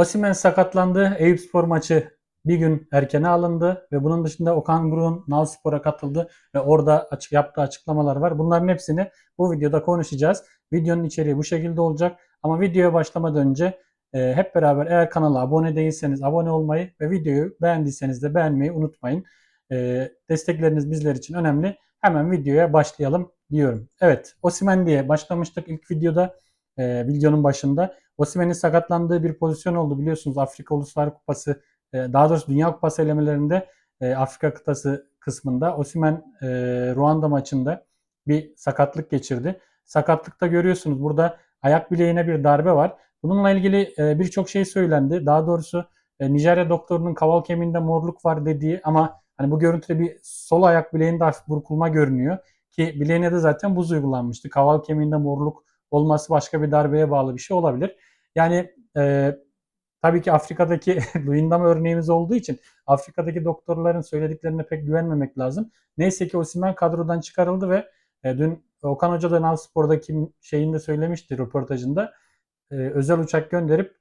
Osimhen sakatlandı. Eyüpspor maçı bir gün erkene alındı ve bunun dışında Okan Buruk'un Nalspor'a katıldı ve orada açık yaptığı açıklamalar var. Bunların hepsini bu videoda konuşacağız. Videonun içeriği bu şekilde olacak. Ama videoya başlamadan önce e, hep beraber eğer kanala abone değilseniz abone olmayı ve videoyu beğendiyseniz de beğenmeyi unutmayın. E, destekleriniz bizler için önemli. Hemen videoya başlayalım diyorum. Evet, Osimhen diye başlamıştık ilk videoda, e, videonun başında. Osimhen'in sakatlandığı bir pozisyon oldu biliyorsunuz Afrika Uluslar Kupası, e, daha doğrusu Dünya Kupası elemelerinde e, Afrika kıtası kısmında Osimhen e, Ruanda maçında bir sakatlık geçirdi. Sakatlıkta görüyorsunuz burada ayak bileğine bir darbe var. Bununla ilgili e, birçok şey söylendi. Daha doğrusu e, Nijerya doktorunun kaval kemiğinde morluk var dediği ama hani bu görüntüde bir sol ayak bileğinde hafif burkulma görünüyor. Ki bileğine de zaten buz uygulanmıştı. Kaval kemiğinde morluk olması başka bir darbeye bağlı bir şey olabilir. Yani e, tabii ki Afrika'daki Luyendam örneğimiz olduğu için Afrika'daki doktorların söylediklerine pek güvenmemek lazım. Neyse ki Osimhen kadrodan çıkarıldı ve e, dün Okan Hoca da Nalspor'daki şeyinde söylemişti röportajında. E, özel uçak gönderip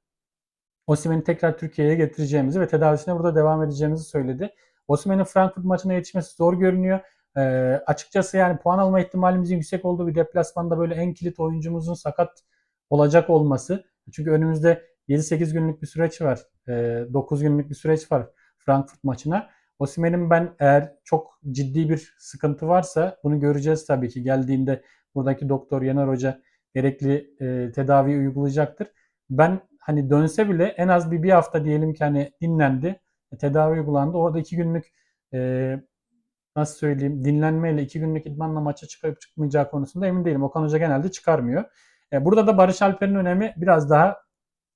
Osimhen'i tekrar Türkiye'ye getireceğimizi ve tedavisine burada devam edeceğimizi söyledi. Osimhen'in Frankfurt maçına yetişmesi zor görünüyor. E, açıkçası yani puan alma ihtimalimizin yüksek olduğu bir deplasmanda böyle en kilit oyuncumuzun sakat olacak olması. Çünkü önümüzde 7-8 günlük bir süreç var. E, 9 günlük bir süreç var Frankfurt maçına. Osimhen'in ben eğer çok ciddi bir sıkıntı varsa bunu göreceğiz tabii ki. Geldiğinde buradaki doktor Yener Hoca gerekli e, tedavi uygulayacaktır. Ben hani dönse bile en az bir bir hafta diyelim ki hani dinlendi, tedavi uygulandı. Orada iki günlük e, nasıl söyleyeyim dinlenmeyle iki günlük idmanla maça çıkıp çıkmayacağı konusunda emin değilim. Okan Hoca genelde çıkarmıyor. E, burada da Barış Alper'in önemi biraz daha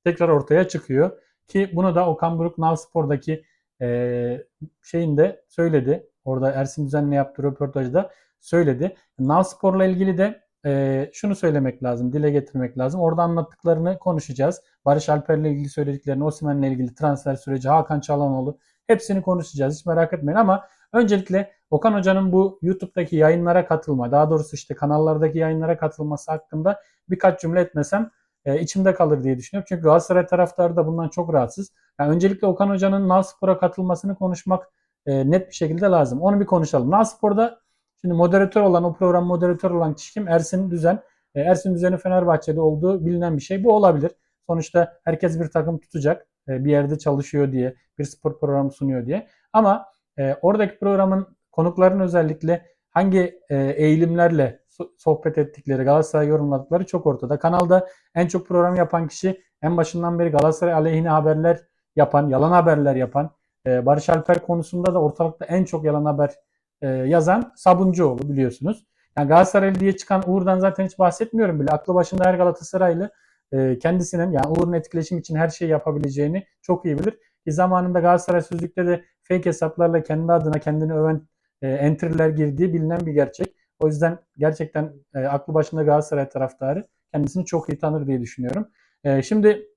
tekrar ortaya çıkıyor. Ki bunu da Okan Buruk Navspor'daki e, şeyinde söyledi. Orada Ersin Düzen'le yaptığı röportajda söyledi. Navspor'la ilgili de e, şunu söylemek lazım, dile getirmek lazım. Orada anlattıklarını konuşacağız. Barış Alper'le ilgili söylediklerini, Osimhen'le ilgili transfer süreci, Hakan Çalhanoğlu hepsini konuşacağız. Hiç merak etmeyin ama öncelikle Okan Hoca'nın bu YouTube'daki yayınlara katılma, daha doğrusu işte kanallardaki yayınlara katılması hakkında birkaç cümle etmesem e, içimde kalır diye düşünüyorum. Çünkü Galatasaray taraftarı da bundan çok rahatsız. Yani öncelikle Okan Hoca'nın Nalspor'a katılmasını konuşmak e, net bir şekilde lazım. Onu bir konuşalım. Nalspor'da şimdi moderatör olan, o program moderatör olan kişi kim? Ersin Düzen. E, Ersin Düzen'in Fenerbahçe'de olduğu bilinen bir şey. Bu olabilir. Sonuçta herkes bir takım tutacak. E, bir yerde çalışıyor diye, bir spor programı sunuyor diye. Ama e, oradaki programın konukların özellikle hangi e, eğilimlerle sohbet ettikleri, Galatasaray yorumladıkları çok ortada. Kanalda en çok program yapan kişi en başından beri Galatasaray aleyhine haberler yapan, yalan haberler yapan, e, Barış Alper konusunda da ortalıkta en çok yalan haber e, yazan Sabuncuoğlu biliyorsunuz. Yani Galatasaray diye çıkan Uğur'dan zaten hiç bahsetmiyorum bile. Aklı başında her Galatasaraylı e, kendisinin yani Uğur'un etkileşim için her şeyi yapabileceğini çok iyi bilir. Ki zamanında Galatasaray Sözlük'te de fake hesaplarla kendi adına kendini öven e, entry'ler girdiği bilinen bir gerçek. O yüzden gerçekten e, aklı başında Galatasaray taraftarı kendisini çok iyi tanır diye düşünüyorum. E, şimdi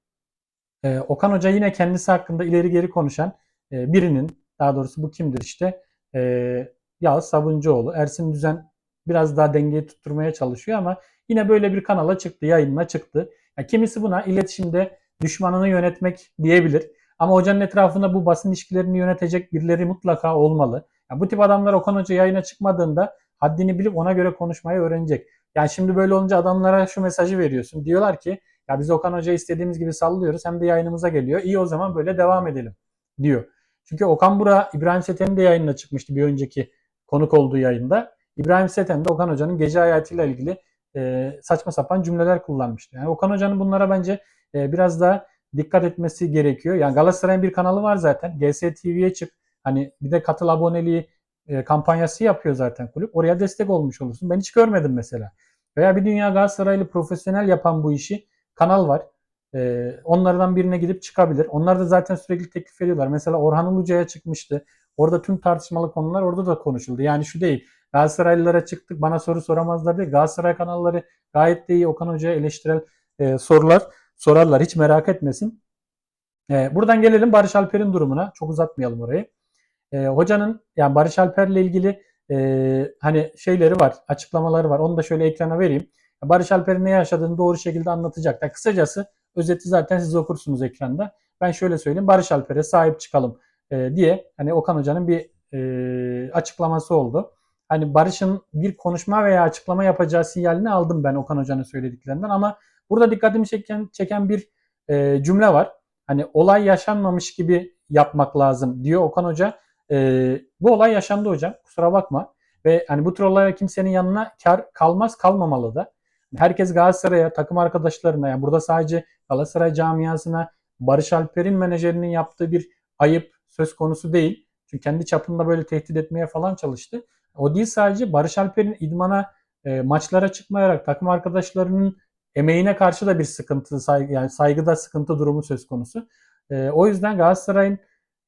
e, Okan Hoca yine kendisi hakkında ileri geri konuşan e, birinin, daha doğrusu bu kimdir işte, e, Yağız Sabuncuoğlu. Ersin Düzen biraz daha dengeyi tutturmaya çalışıyor ama yine böyle bir kanala çıktı, yayınına çıktı. Yani kimisi buna iletişimde düşmanını yönetmek diyebilir. Ama hocanın etrafında bu basın ilişkilerini yönetecek birileri mutlaka olmalı. Yani bu tip adamlar Okan Hoca yayına çıkmadığında haddini bilip ona göre konuşmayı öğrenecek. Yani şimdi böyle olunca adamlara şu mesajı veriyorsun. Diyorlar ki ya biz Okan Hoca istediğimiz gibi sallıyoruz hem de yayınımıza geliyor. İyi o zaman böyle devam edelim diyor. Çünkü Okan Bura İbrahim Seten'in de yayınına çıkmıştı bir önceki konuk olduğu yayında. İbrahim Seten de Okan Hoca'nın gece hayatıyla ilgili e, saçma sapan cümleler kullanmıştı. Yani Okan Hoca'nın bunlara bence e, biraz daha dikkat etmesi gerekiyor. Yani Galatasaray'ın bir kanalı var zaten. GSTV'ye çık. Hani bir de katıl aboneliği e, kampanyası yapıyor zaten kulüp. Oraya destek olmuş olursun. Ben hiç görmedim mesela. Veya bir dünya Galatasaraylı profesyonel yapan bu işi kanal var. E, onlardan birine gidip çıkabilir. Onlar da zaten sürekli teklif ediyorlar. Mesela Orhan Uluca'ya çıkmıştı. Orada tüm tartışmalı konular orada da konuşuldu. Yani şu değil. Galatasaraylılara çıktık bana soru soramazlar diye. Galatasaray kanalları gayet de iyi Okan Hoca'ya eleştirel e, sorular sorarlar. Hiç merak etmesin. E, buradan gelelim Barış Alper'in durumuna. Çok uzatmayalım orayı. E, hocanın yani Barış Alper'le ilgili e, hani şeyleri var, açıklamaları var. Onu da şöyle ekrana vereyim. Barış Alper'in ne yaşadığını doğru şekilde anlatacak. Yani kısacası özeti zaten siz okursunuz ekranda. ben şöyle söyleyeyim Barış Alper'e sahip çıkalım e, diye hani Okan Hoca'nın bir e, açıklaması oldu. Hani Barış'ın bir konuşma veya açıklama yapacağı sinyalini aldım ben Okan Hoca'nın söylediklerinden ama burada dikkatimi çeken, çeken bir e, cümle var. Hani olay yaşanmamış gibi yapmak lazım diyor Okan Hoca. E, bu olay yaşandı hocam kusura bakma. Ve hani bu tür olaylar kimsenin yanına kar kalmaz kalmamalı da. Herkes Galatasaray'a, takım arkadaşlarına yani burada sadece Galatasaray camiasına Barış Alper'in menajerinin yaptığı bir ayıp söz konusu değil. Çünkü kendi çapında böyle tehdit etmeye falan çalıştı. O değil sadece Barış Alper'in idmana e, maçlara çıkmayarak takım arkadaşlarının emeğine karşı da bir sıkıntı, saygı, yani saygıda sıkıntı durumu söz konusu. E, o yüzden Galatasaray'ın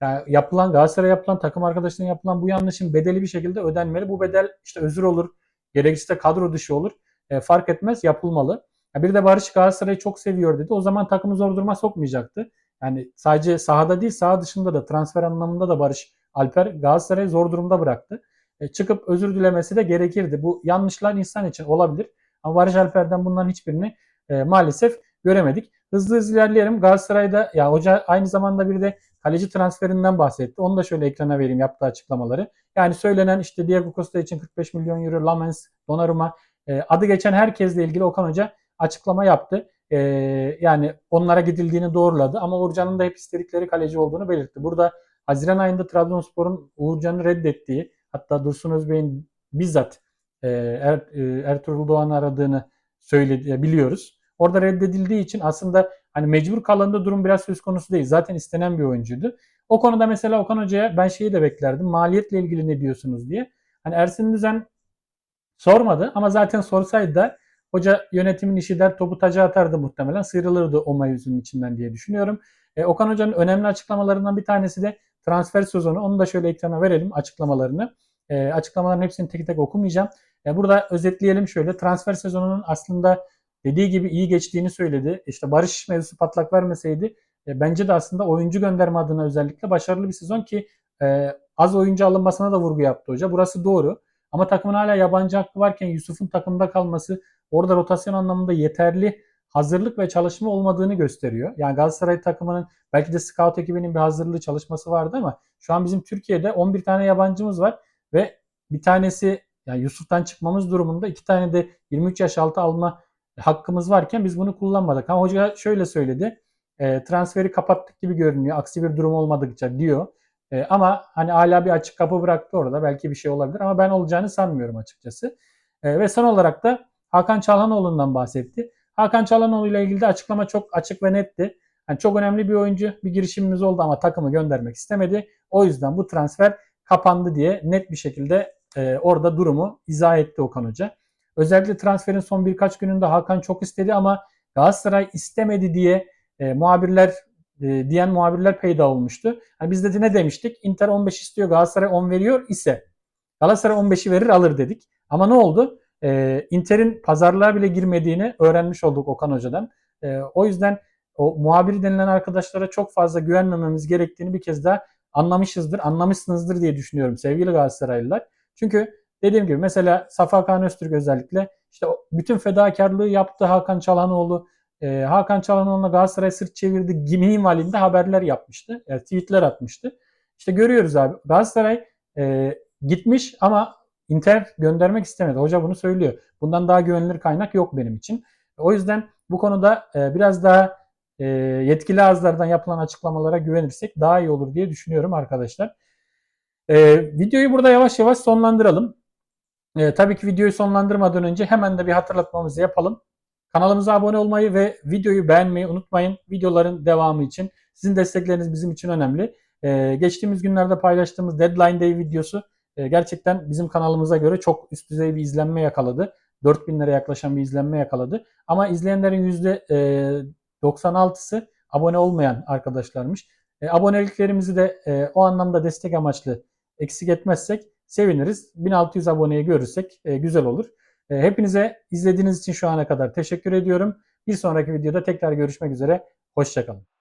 yani yapılan Galatasaray'a yapılan takım arkadaşlarına yapılan bu yanlışın bedeli bir şekilde ödenmeli. Bu bedel işte özür olur, gerekirse kadro dışı olur. E, fark etmez yapılmalı. Ya bir de Barış Galatasaray'ı çok seviyor dedi. O zaman takımı zor duruma sokmayacaktı. Yani sadece sahada değil saha dışında da transfer anlamında da Barış Alper Galatasaray'ı zor durumda bıraktı. E, çıkıp özür dilemesi de gerekirdi. Bu yanlışlar insan için olabilir. Ama Barış Alper'den bunların hiçbirini e, maalesef göremedik. Hızlı hızlı ilerleyelim. Galatasaray'da ya hoca aynı zamanda bir de kaleci transferinden bahsetti. Onu da şöyle ekrana vereyim yaptığı açıklamaları. Yani söylenen işte Diego Costa için 45 milyon euro, Lamens, Donnarumma e, adı geçen herkesle ilgili Okan Hoca açıklama yaptı. E, yani onlara gidildiğini doğruladı ama Uğurcan'ın da hep istedikleri kaleci olduğunu belirtti. Burada Haziran ayında Trabzonspor'un Uğurcan'ı reddettiği hatta Dursun Özbey'in bizzat e, er, e, Ertuğrul Doğan'ı aradığını söyledi, biliyoruz. Orada reddedildiği için aslında hani mecbur kalanda durum biraz söz konusu değil. Zaten istenen bir oyuncuydu. O konuda mesela Okan Hoca'ya ben şeyi de beklerdim. Maliyetle ilgili ne diyorsunuz diye. Hani Ersin Düzen sormadı ama zaten sorsaydı da hoca yönetimin işi der topu taca atardı muhtemelen. Sıyrılırdı o mevzunun içinden diye düşünüyorum. E, Okan Hoca'nın önemli açıklamalarından bir tanesi de transfer sezonu. Onu da şöyle ekrana verelim açıklamalarını. E, açıklamaların hepsini tek tek okumayacağım. E, burada özetleyelim şöyle. Transfer sezonunun aslında dediği gibi iyi geçtiğini söyledi. İşte Barış mevzusu patlak vermeseydi e, bence de aslında oyuncu gönderme adına özellikle başarılı bir sezon ki e, az oyuncu alınmasına da vurgu yaptı hoca. Burası doğru. Ama takımın hala yabancı hakkı varken Yusuf'un takımda kalması orada rotasyon anlamında yeterli hazırlık ve çalışma olmadığını gösteriyor. Yani Galatasaray takımının belki de scout ekibinin bir hazırlığı çalışması vardı ama şu an bizim Türkiye'de 11 tane yabancımız var ve bir tanesi yani Yusuf'tan çıkmamız durumunda iki tane de 23 yaş altı alma hakkımız varken biz bunu kullanmadık. Ama hoca şöyle söyledi. E, transferi kapattık gibi görünüyor. Aksi bir durum olmadıkça diyor. E, ama hani hala bir açık kapı bıraktı orada. Belki bir şey olabilir ama ben olacağını sanmıyorum açıkçası. E, ve son olarak da Hakan Çalhanoğlu'ndan bahsetti. Hakan Çalhanoğlu ile ilgili de açıklama çok açık ve netti. Yani çok önemli bir oyuncu. Bir girişimimiz oldu ama takımı göndermek istemedi. O yüzden bu transfer kapandı diye net bir şekilde e, orada durumu izah etti Okan Hoca. Özellikle transferin son birkaç gününde Hakan çok istedi ama Galatasaray istemedi diye e, muhabirler e, diyen muhabirler peyda olmuştu. Yani biz de ne demiştik? Inter 15 istiyor Galatasaray 10 veriyor ise Galatasaray 15'i verir alır dedik. Ama ne oldu? E, Inter'in pazarlığa bile girmediğini öğrenmiş olduk Okan Hoca'dan. E, o yüzden o muhabir denilen arkadaşlara çok fazla güvenmememiz gerektiğini bir kez daha anlamışızdır, anlamışsınızdır diye düşünüyorum sevgili Galatasaraylılar. Çünkü dediğim gibi mesela Safa Kaan Öztürk özellikle işte bütün fedakarlığı yaptı Hakan Çalhanoğlu. E, Hakan Çalhanoğlu'na Galatasaray sırt çevirdi gibi minvalinde haberler yapmıştı. Yani tweetler atmıştı. İşte görüyoruz abi Galatasaray e, gitmiş ama Inter göndermek istemedi. Hoca bunu söylüyor. Bundan daha güvenilir kaynak yok benim için. O yüzden bu konuda e, biraz daha e, yetkili ağızlardan yapılan açıklamalara güvenirsek daha iyi olur diye düşünüyorum arkadaşlar. E, videoyu burada yavaş yavaş sonlandıralım. E, tabii ki videoyu sonlandırmadan önce hemen de bir hatırlatmamızı yapalım. Kanalımıza abone olmayı ve videoyu beğenmeyi unutmayın. Videoların devamı için sizin destekleriniz bizim için önemli. E, geçtiğimiz günlerde paylaştığımız Deadline Day videosu e, gerçekten bizim kanalımıza göre çok üst düzey bir izlenme yakaladı. 4000'lere yaklaşan bir izlenme yakaladı. Ama izleyenlerin %96'sı abone olmayan arkadaşlarmış. E, aboneliklerimizi de e, o anlamda destek amaçlı eksik etmezsek seviniriz. 1600 aboneyi görürsek e, güzel olur. E, hepinize izlediğiniz için şu ana kadar teşekkür ediyorum. Bir sonraki videoda tekrar görüşmek üzere. Hoşçakalın.